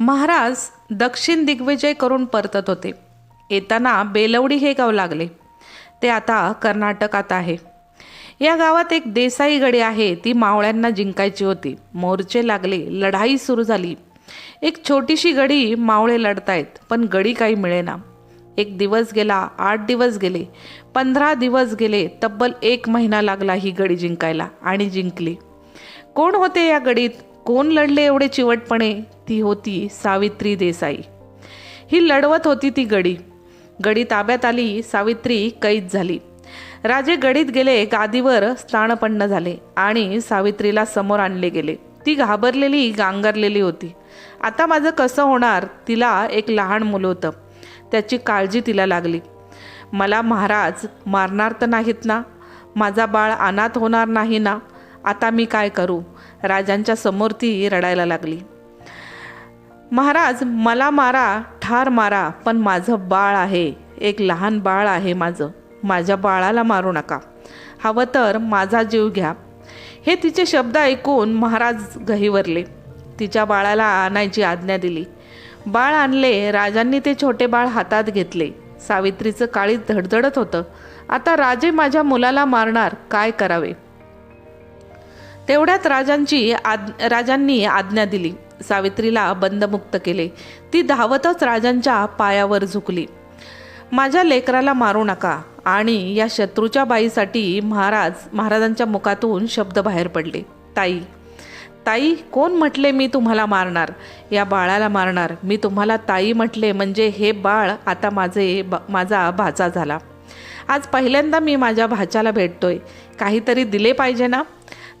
महाराज दक्षिण दिग्विजय करून परतत होते. येताना बेलवडी हे गाव लागले. ते आता कर्नाटकात आहे. या गावात एक देसाई गडी आहे ती मावळ्यांना जिंकायची होती. मोर्चे लागले लढाई सुरू झाली. एक छोटीशी गडी मावळे लढतायत पण गडी काही मिळेना. एक दिवस गेला आठ दिवस गेले. पंधरा दिवस गेले तब्बल एक महिना लागला ही गडी जिंकायला आणि जिंकली. कोण होते या गडीत? कोण लढले एवढे चिवटपणे? ती होती सावित्री देसाई. ही लढवत होती ती गडी. गडी ताब्यात आली सावित्री कैद झाली. राजे गडीत गेले गादीवर स्थानपन्न झाले आणि सावित्रीला समोर आणले गेले. ती घाबरलेली गांगरलेली होती. आता माझं कसं होणार? तिला एक लहान मुलं होतं. त्याची काळजी तिला लागली. मला महाराज मारणार तर नाहीत ना? माझा बाळ अनाथ होणार नाही ना? आता मी काय करू? राजांच्या समोर ती रडायला लागली. महाराज मला मारा ठार मारा पण माझं बाळ आहे. एक लहान बाळ आहे माझं. माझ्या बाळाला मारू नका. हवं तर माझा जीव घ्या. हे तिचे शब्द ऐकून महाराज गहिवरले तिच्या बाळाला आणायची आज्ञा दिली. बाळ आणले राजांनी ते छोटे बाळ हातात घेतले. सावित्रीचं काळीत धडधडत होतं. आता राजे माझ्या मुलाला मारणार काय करावे? तेवढ्यात राजांची आद राजांनी आज्ञा दिली. सावित्रीला बंदमुक्त केले. ती धावतच राजांच्या पायावर झुकली. माझ्या लेकराला मारू नका आणि या शत्रूच्या बाईसाठी महाराज महाराजांच्या मुखातून शब्द बाहेर पडले. ताई ताई कोण म्हटले मी तुम्हाला मारणार? या बाळाला मारणार. मी तुम्हाला ताई म्हटले म्हणजे हे बाळ आता माझे ब माझा भाचा झाला. आज पहिल्यांदा मी माझ्या भाच्याला भेटतोय. काहीतरी दिले पाहिजे ना?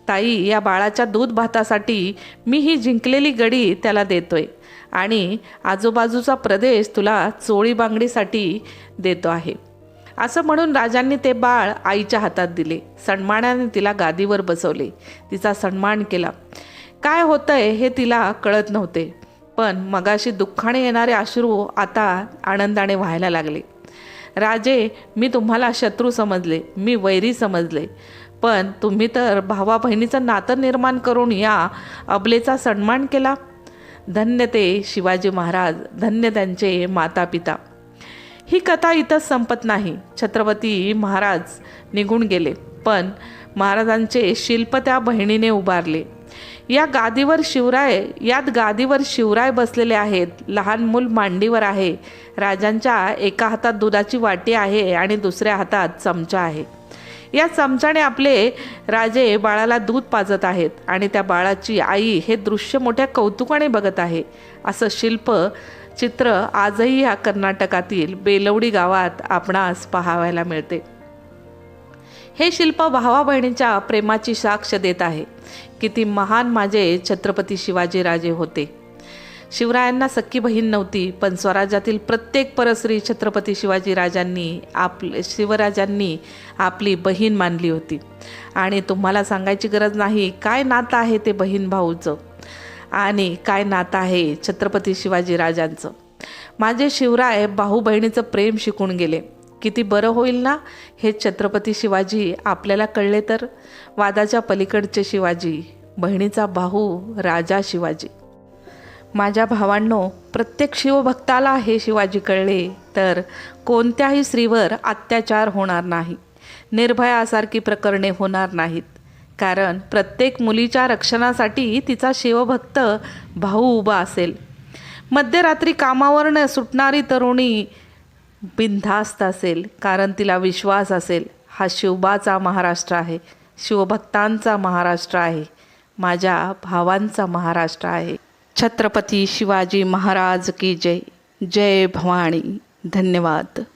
ताई या बाळाच्या दूध भातासाठी मी ही जिंकलेली गडी त्याला देतोय आणि आजूबाजूचा प्रदेश तुला चोळी बांगडीसाठी देतो आहे. असं म्हणून राजांनी ते बाळ आईच्या हातात दिले. सन्मानाने तिला गादीवर बसवले. तिचा सन्मान केला. काय होतंय हे तिला कळत नव्हते पण मगाशी दुःखाने येणारे अश्रू आता आनंदाने व्हायला लागले. राजे मी तुम्हाला शत्रू समजले मी वैरी समजले. पण तुम्ही तर भावा बहिणीचं नातं निर्माण करून या अबलेचा सन्मान केला. धन्य ते शिवाजी महाराज धन्य त्यांचे माता पिता ही कथा इथंच संपत नाही. छत्रपती महाराज निघून गेले पण महाराजांचे शिल्प त्या बहिणीने उभारले. या गादीवर शिवराय यात गादीवर शिवराय बसलेले आहेत. लहान मूल मांडीवर आहे. राजांच्या एका हातात दुधाची वाटी आहे आणि दुसऱ्या हातात चमचा आहे. या चमच्याने आपले राजे बाळाला दूध पाजत आहेत आणि त्या बाळाची आई हे दृश्य मोठ्या कौतुकाने बघत आहे. असं शिल्प चित्र आजही या कर्नाटकातील बेलवडी गावात आपणास पाहावयाला मिळते. हे शिल्प भावा बहिणीच्या प्रेमाची साक्ष देत आहे. किती महान माझे छत्रपती शिवाजीराजे होते. शिवरायांना सख्खी बहीण नव्हती पण स्वराज्यातील प्रत्येक परश्री छत्रपती शिवाजी राजांनी आपले शिवराजांनी आपली बहीण मानली होती. आणि तुम्हाला सांगायची गरज नाही काय नातं आहे ते बहीण भाऊचं? आणि काय नातं आहे छत्रपती शिवाजी राजांचं? माझे शिवराय भाऊ बहिणीचं प्रेम शिकून गेले. किती बरं होईल ना हे छत्रपती शिवाजी आपल्याला कळले तर? वादाच्या पलीकडचे शिवाजी बहिणीचा भाऊ राजा शिवाजी. माझ्या भावांनो प्रत्येक शिवभक्ताला हे शिवाजी कळले तर कोणत्याही स्त्रीवर अत्याचार होणार नाही. निर्भयासारखी प्रकरणे होणार नाहीत. कारण प्रत्येक मुलीच्या रक्षणासाठी तिचा शिवभक्त भाऊ उभा असेल. मध्यरात्री कामावरनं सुटणारी तरुणी बिनधास्त असेल कारण तिला विश्वास असेल. हा शिवबाचा महाराष्ट्र आहे. शिवभक्तांचा महाराष्ट्र आहे. माझ्या भावांचा महाराष्ट्र आहे. छत्रपती शिवाजी महाराज की जय. जय भवानी. धन्यवाद.